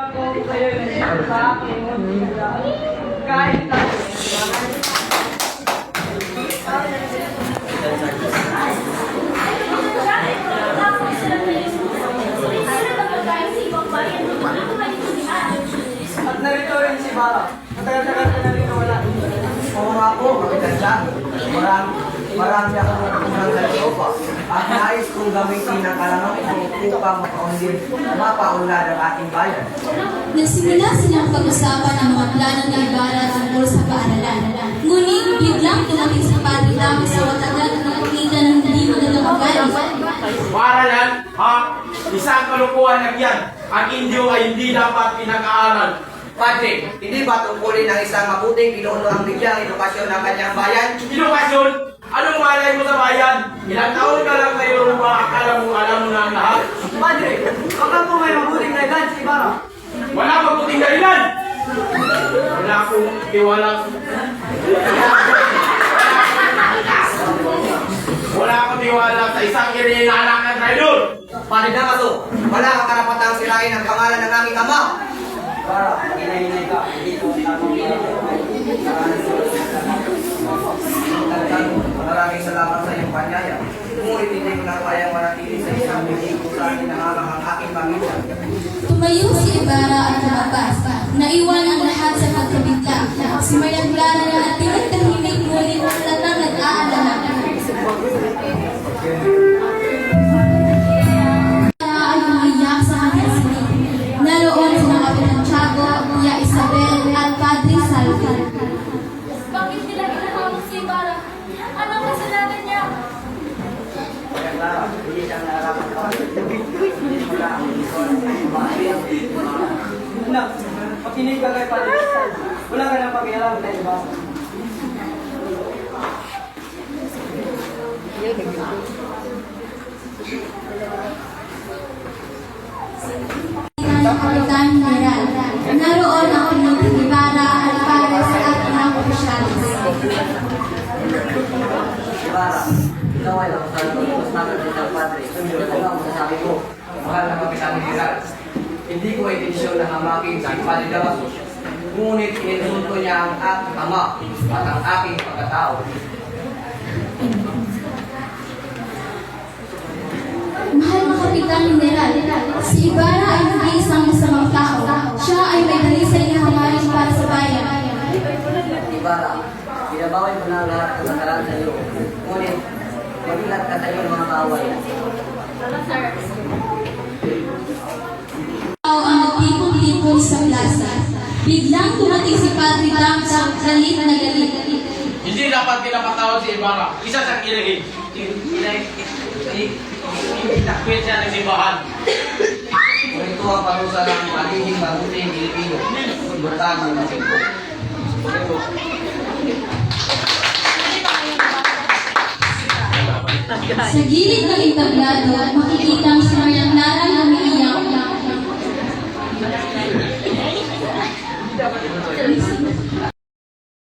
Kung kayo sa akin, kahit tayo. At narito rin si Bara. Matagal-tagal ka na rito wala. Oo nga po, maganda. Marami, marami akong natutunan sa Europa. At nais kong gamitin ang kalangan ko upang mapaunlid, mapaunlad ang ating bayan. Nagsimula silang pag-usapan ang mga plano ni Ibarra tungkol sa paaralan. Ngunit biglang dumating sa Padre Dami sa watagan at nakakita ng hindi magandang ugali. Paaralan, ha? Isang kalukuhan lang yan. Ang Indio ay hindi dapat pinag-aaral. Padre, hindi ba tungkulin ng isang mabuting pinuno ang bigyang edukasyon ng kanyang bayan? Edukasyon, anong malay mo sa bayan? Ilang taon ka lang kayo ba? Akala mo, alam mo na ang lahat? Padre, baka po may mabuting kailan si Bara. Wala mabuting dahilan! Wala akong tiwala. Wala akong tiwala sa isang inilanak na traidor. Padre Damaso, wala kang karapatang sirain ang pangalan ng aming ama. Bara, hinahinay ka. Hindi po tamang panyaya. Ngunit hindi ko na kayang manatili sa isang hindi ko sa akin ang ang aking pamilya. Tumayo si Ibarra at lumabas. Naiwan ang lahat sa pagkabigla. Si Maria Clara na natin tahimik ngunit halatang nag-aalala. ay Anak, makinig ka kay Padre. Wala ka nang pakialam kay Bara. ng Kapitan General. Naroon Pinoy Ibarra, Alvarez at mga opisyalis. Ibarra, ikaw ay. Mas ng padre. Ano ang masasabi ko? Mahal na kapitan ni Gerard. Hindi ko intensyon na hamakin si Padre. Ngunit ininsulto niya ang aking ama at ang aking pagkatao. Mahal na Kapitan General, si Ibarra ay hindi isang masamang tao. Siya ay may dalisay na hamarin para sa bayan. Ibarra, binabawi mo na lahat ng nakaraan sa iyo. Ngunit, mabilat ka sa ng mga. Tao ang nagtipon-tipon sa plaza. Biglang dumating si Padre Dam sa galit na galit. Hindi dapat pinapatawad si Ibarra. Isa siyang ilihin. Itakwit siya ng simbahan. Ito ang parusa ng magiging mabuting Pilipino, buntag ng masito. Sa gilid ng entablado, makikita